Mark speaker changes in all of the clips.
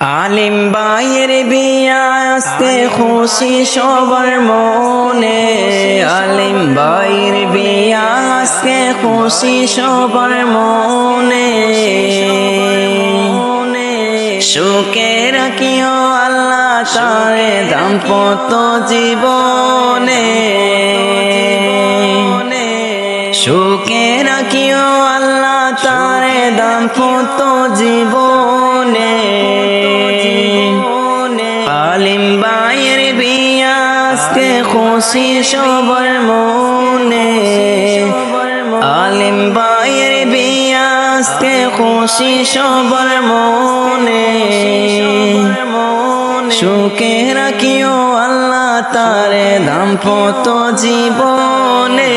Speaker 1: আলিম বাইয়ের বিয়া আজকে খুশি সবার মনে। আলিম বাইয়ের বিয়া আজকে খুশি সবার মনে। সুখে রাখিও আল্লাহ তারে দাম্পত্য জীবনে। সুখে রাখিও আল্লাহ তারে দাম্পত্য জীবনে। আলিম বাইয়ের বিয়া আজকে খুশি সবার মনে। আলিম বাইয়ের বিয়া আজকে খুশি সবার মনে। সুখে রাখিও আল্লাহ তারে দাম্পত্য জীবনে,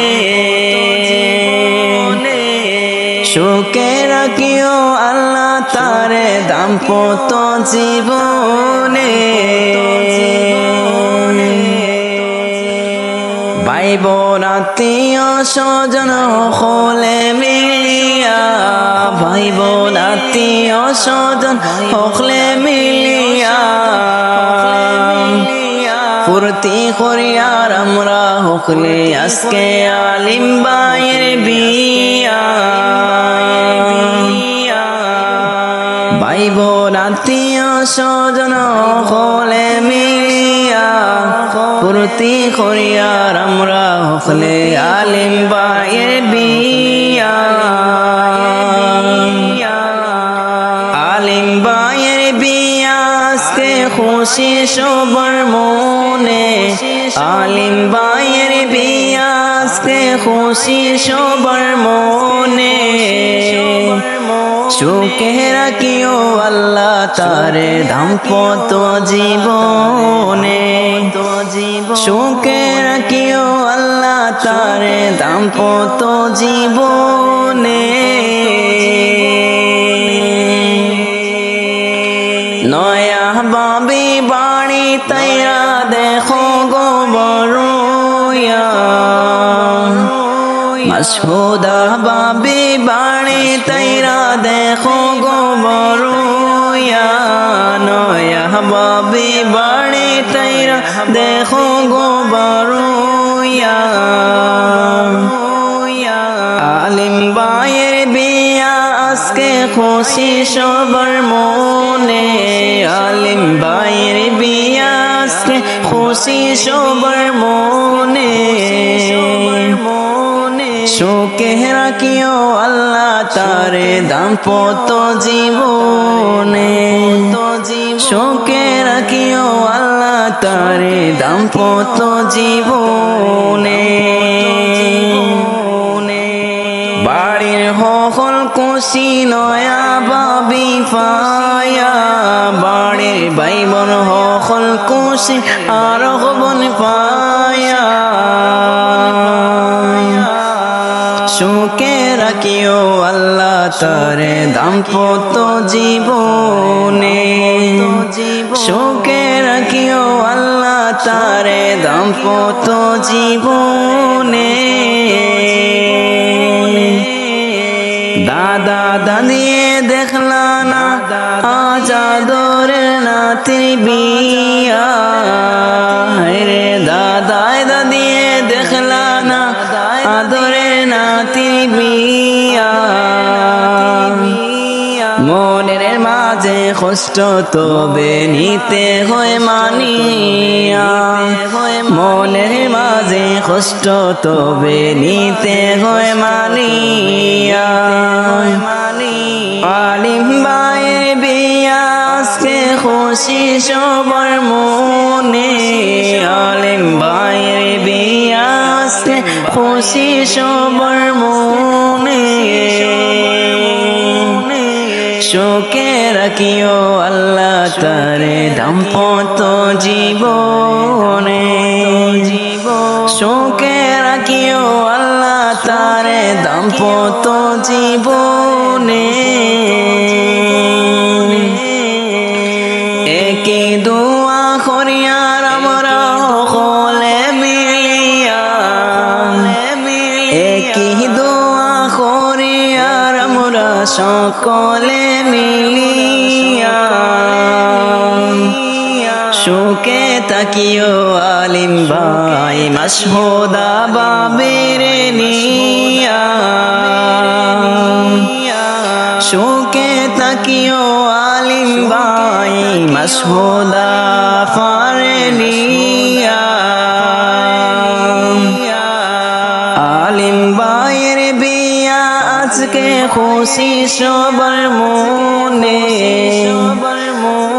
Speaker 1: সুখে রাখিও আল্লাহ তারে দাম্পত্য জীবনে। ভাই বোন আত্মীয় স্বজন হলে মিলিয়া ভাই বোন আত্মীয় স্বজন হলে মিলিয়া ফুর্তি করিয়ার আমরা হকলে আজকে আলিম বাইয়ের বিয়া। ভাই বোন, আত্মীয় স্বজন হলে মিলিয়া ফুর্তি করিয়ার আমরা হকলে আলিম বাইয়ের বিয়া। আলিম বাইয়ের বিয়া, আজকে খুশি সবার মনে আলিম বাইয়ের বিয়া আজকে খুশি সবার মনে। সুখে রাখিও আল্লাহ তারে দাম্পত্য জীবনে। সুখে রাখিও আল্লাহ তারে দাম্পত্য জীবনে। নয়া বাবি বাড়ি তাইরা দেখো গো বড়ুয়া। মাসুদা বাবি বাড়ি তাইরা দেখো গো নয়া বাবি বাড়ি তাইরা দেখো গো বড়ুয়া। আলিম বাইয়ের বিয়া আজকে খুশি সবার খুশি সবার মনে। শোকে রাখিও আল্লাহ তারে দাম্পত্য জীবনে। শোকে রাখিও আল্লাহ তারে দাম্পত্য জীবনে। কুশি নয়া বাবি পায়া? বাড়ির বাইবন হকল কুশি আর হবন পায়া। সুখে রাখিও আল্লাহ তারে দাম্পত্য জীবনে। সুখে রাখিও আল্লাহ তারে দাম্পত্য জীবনে। দাদিয়ে দেখলা না আজাদরের নাতির রে দাদাই দাদিয়ে দেখলা না, আদরের নাতির বিয়া। মনের মাঝে কষ্ট তবে নিতে হয় মানিয়া। মনের মাঝে কষ্ট তবে নিতে হয় মানিয়া। আলিম বাইয়ের বিয়া খুশি সবার মনে। আলিম বাইয়ের বিয়া খুশি সবার মনে। শোকে রাখিও আল্লাহ তারে দাম্পত্য জীবনে। শোকে রাখিও আল্লাহ তারে দাম্পত্য জীবনে। সকলে মিলিয়া শোকে তাকিও আলিম ভাই মাসহুদা বাবের নিয়া। শোকে তাকিও আলিম ভাই মাসহুদা আজকে খুশি সবার মনে।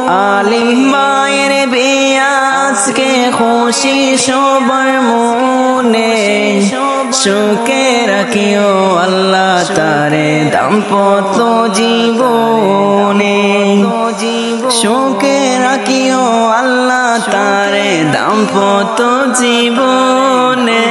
Speaker 1: আলিম ভাইয়ের বিয়া খুশি সবার মনে। সুখে রাখিও আল্লাহ তারে দাম্পত্য জীবনে। সুখে রাখিও আল্লাহ তারে দাম্পত্য জীবনে।